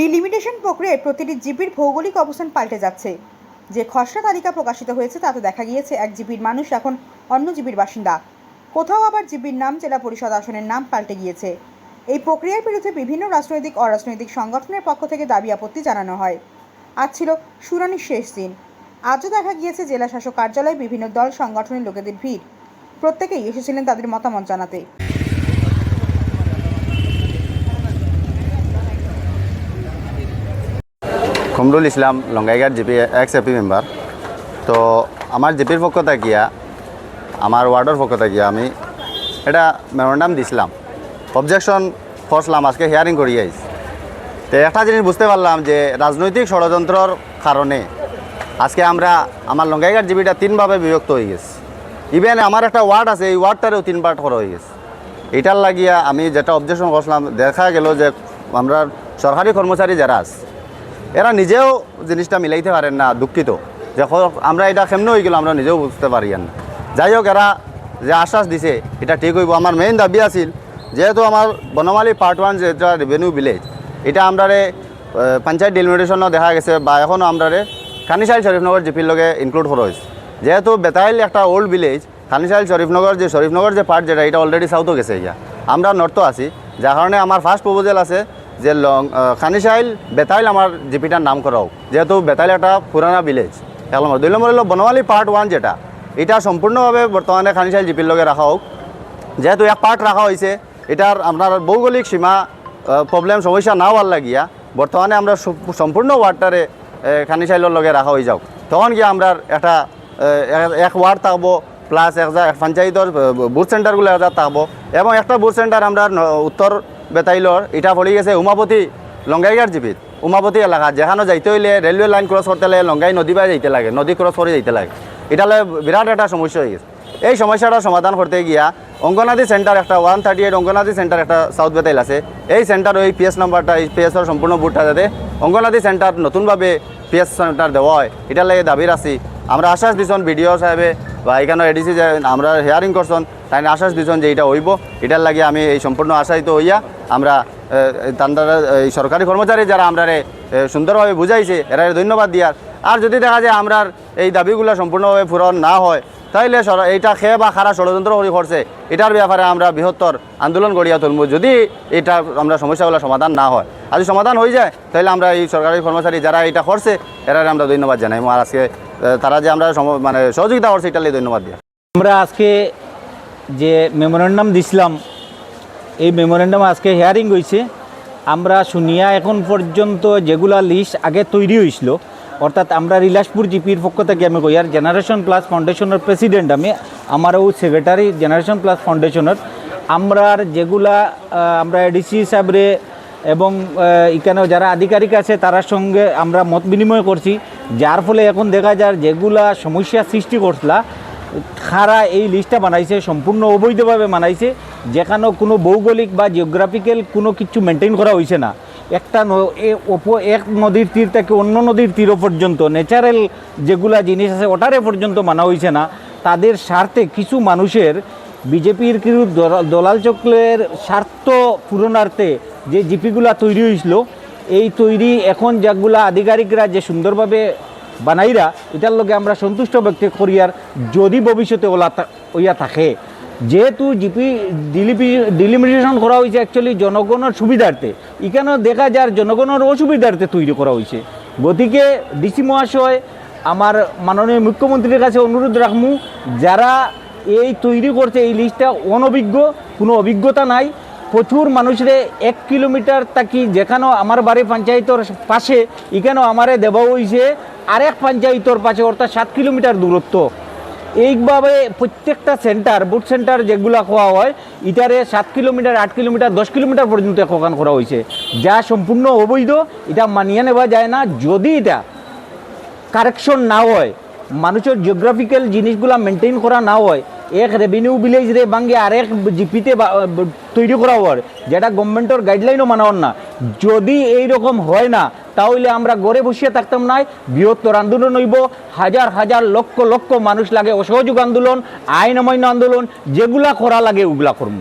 Delimitation প্রক্রিয়ায় প্রতিটি জিপির ভৌগোলিক অবস্থান পাল্টে যাচ্ছে। যে খসড়া তালিকা প্রকাশিত হয়েছে, তাতে দেখা গিয়েছে এক জিপির মানুষ এখন অন্য জিপির বাসিন্দা। কোথাও আবার জিপির নাম জেলা পরিষদ আসনের নাম পাল্টে গিয়েছে। এই প্রক্রিয়ার বিরুদ্ধে বিভিন্ন রাজনৈতিক, অরাজনৈতিক সংগঠনের পক্ষ থেকে দাবি আপত্তি জানানো হয়। আজ ছিল শুনানির শেষ দিন। আজও দেখা গিয়েছে জেলা শাসক কার্যালয়ে বিভিন্ন দল, সংগঠনের লোকেদের ভিড়। প্রত্যেকেই এসেছিলেন তাদের মতামত জানাতে। Kamrul Islam, Langaighat GP ex AP member তো আমার জিপির পক্ষ থাকিয়া আমার ওয়ার্ডের পক্ষ থাকিয়া আমি এটা মেমোরান্ডাম দিছিলাম। অবজেকশন করছিলাম আজকে হিয়ারিং করি আইস তো একটা জিনিস বুঝতে পারলাম যে রাজনৈতিক ষড়যন্ত্রর কারণে আজকে আমরা আমার লঙ্গাইঘাট জিপিটা তিনভাবে বিভক্ত হয়ে গেছে। ইভেন আমার একটা ওয়ার্ড আছে, এই ওয়ার্ডটারেও তিন পার্ট করা হয়ে গেছে। এটার লাগিয়া আমি যেটা অবজেকশন করছিলাম দেখা গেল যে আমরা সরকারি কর্মচারী যারা আছে এরা নিজেও জিনিসটা মিলাইতে পারেন না, দুঃখিত। যে আমরা এটা কেমন হয়ে গেল, আমরা নিজেও বুঝতে পারি না। যাই হোক, এরা যে আশ্বাস দিছে, এটা ঠিক হইব। আমার মেইন দাবি আছিল, যেহেতু আমার বনমালী পার্ট ওয়ান যেটা রেভিনিউ ভিলেজ এটা আমরারে পঞ্চায়েত ডেলিমিটেশনও দেখা গেছে, বা এখনও আমরারে খানিশাইল শরীফনগর জিপির লগে ইনক্লুড করা হয়েছে। যেহেতু বেতাইল একটা ওল্ড ভিলেজ খানিশাইল শরীফনগর যে শরীফনগর যে পার্ট যেটা, এটা অলরেডি সাউথও গেছে ইয়া আমরা নর্থও আছি, যার কারণে আমার ফার্স্ট প্রপোজাল আছে যে লং খানিশাইল বেতাইল আমার জিপিটার নাম করা হোক যেহেতু বেতাইল একটা পুরানা ভিলেজ এক নম্বর দুই নম্বর হলো বনমালী পার্ট ওয়ান যেটা এটা সম্পূর্ণভাবে বর্তমানে খানিশাইল জিপির লগে রাখা হোক যেহেতু এক পার্ট রাখা হয়েছে এটার আপনার ভৌগোলিক সীমা প্রবলেম সমস্যা না হওয়ার লাগিয়া বর্তমানে আমরা সম্পূর্ণ ওয়ার্ডটারে খানিশাইলের লগে রাখা হয়ে যাও তখন গিয়ে আমরা একটা এক- ওয়ার্ড থাকব প্লাস এক পঞ্চায়েতর বুথ সেন্টারগুলো একটা থাকব এবং একটা বুথ সেন্টার আমরা উত্তর বেতাইলর এটা পড়ে গেছে উমাপতি লঙ্গাইগার জিপিত। উমাপতি এলাকা যেখানে যাইতে হইলে রেলওয়ে লাইন ক্রস করতে লাগে লঙ্গাই নদী বাই যাইতে লাগে, নদী ক্রস করে যাইতে লাগে। এটা হলে বিরাট একটা সমস্যা হয়ে গেছে। এই সমস্যাটা সমাধান করতে গিয়া অঙ্গনাদি সেন্টার একটা one thirty eight anganwadi centre একটা সাউথ বেতাইল আছে। এই সেন্টার ওই পিএস নাম্বারটা এই পিএসর সম্পূর্ণ বুটটা যাতে অঙ্গনাদি সেন্টার নতুনভাবে পিএস সেন্টার দেওয়া হয় এটার লাগে দাবির আছি। আমরা আশ্বাস দিছন বিডিও সাহেবে বা এখানে এডিসি যে আমরা হেয়ারিং করছন তাই আশ্বাস দিছন যে এটা হইব। এটার লাগে আমি এই সম্পূর্ণ আশায়িত হইয়া আমরা তান্দারা এই সরকারি কর্মচারী যারা আমরা সুন্দরভাবে বুঝাইছে, এরা ধন্যবাদ দিয়ার। আর যদি দেখা যায় আমরার এই দাবিগুলো সম্পূর্ণভাবে পূরণ না হয়, তাইলে এইটা খেয়ে বা খারা ষড়যন্ত্র করে করছে, এটার ব্যাপারে আমরা বৃহত্তর আন্দোলন গড়িয়া তুলব যদি এটা আমরা সমস্যাগুলো সমাধান না হয়। আর যদি সমাধান হয়ে যায় তাহলে আমরা এই সরকারি কর্মচারী যারা এটা করছে এরা আমরা ধন্যবাদ জানাই আজকে তারা যে আমরা মানে সহযোগিতা করছে লাগে ধন্যবাদ দিই আমরা আজকে যে মেমোরেন্ডাম দিছিলাম, এই মেমোরেন্ডাম আজকে হেয়ারিং হয়েছে আমরা শুনিয়া এখন পর্যন্ত যেগুলা লিস্ট আগে তৈরি হয়েছিল অর্থাৎ আমরা রিলাসপুর জিপির পক্ষ থেকে আমি কই, আর জেনারেশন প্লাস ফাউন্ডেশনের প্রেসিডেন্ট আমি, আমারও সেক্রেটারি জেনারেশন প্লাস ফাউন্ডেশনের আমরার যেগুলা আমরা এডিসি সাহেবরে এবং এখানেও যারা আধিকারিক আছে, তার সঙ্গে আমরা মত বিনিময় করছি। যার ফলে এখন দেখা যায় যেগুলা সমস্যা সৃষ্টি করছিলা খারা এই লিস্টটা বানাইছে, সম্পূর্ণ অবৈধভাবে বানাইছে যেখানে কোনো ভৌগোলিক বা জিওগ্রাফিক্যাল কোনো কিছু মেনটেন করা হয়েছে না। একটা এক নদীর তীর থেকে অন্য নদীর তীর পর্যন্ত ন্যাচারাল যেগুলা জিনিস আছে, ওটারে পর্যন্ত মানা হয়েছে না। তাদের স্বার্থে কিছু মানুষের, বিজেপির দলা- দলাল চক্রের স্বার্থ পূরণার্থে যে জিপিগুলা তৈরি হয়েছিল এই তৈরি এখন যেগুলা আধিকারিকরা যে সুন্দরভাবে বানাইরা, এটার লগে আমরা সন্তুষ্ট ব্যক্ত করি আর যদি ভবিষ্যতে ওলা ওইয়া থাকে। যেহেতু জিপি ডিলিপি ডিলিমিটেশন করা হয়েছে অ্যাকচুয়ালি জনগণের সুবিধার্থে। এখানে দেখা যায় জনগণের অসুবিধার্থে তৈরি করা হয়েছে গতিকে ডিসি মহাশয়, আমার মাননীয় মুখ্যমন্ত্রীর কাছে অনুরোধ রাখমু, যারা এই তৈরি করছে, এই লিস্টটা অনভিজ্ঞ, কোনো অভিজ্ঞতা নাই প্রচুর মানুষরে এক কিলোমিটার তাকি যেখানেও আমার বাড়ি পঞ্চায়েতর পাশে এখানেও আমারে দেওয়া হয়েছে আরেক পঞ্চায়েতর পাশে, অর্থাৎ সাত কিলোমিটার দূরত্ব। এইভাবে প্রত্যেকটা সেন্টার বুথ সেন্টার যেগুলো খোয়া হয় ইটারে সাত কিলোমিটার, আট কিলোমিটার, দশ কিলোমিটার পর্যন্ত খোকান করা হয়েছে যা সম্পূর্ণ অবৈধ, এটা মানিয়ে নেওয়া যায় না। যদি এটা কারেকশন না হয়, মানুষের জিওগ্রাফিক্যাল জিনিসগুলা মেনটেন করা না হয় এক রেভিনিউ ভিলেজ রে বাঙ্গে আর এক জিপিতে তৈরি করা হওয়ার, যেটা গভর্নমেন্টের গাইডলাইনও মানাওয়ার না। যদি এই রকম হয় না, তাহলে আমরা গড়ে বসিয়ে থাকতাম না বৃহত্তর আন্দোলন হইব, হাজার হাজার লক্ষ লক্ষ মানুষ লাগে অসহযোগ আন্দোলন, আইন অমান্য আন্দোলন, যেগুলা করা লাগে ওগুলা করব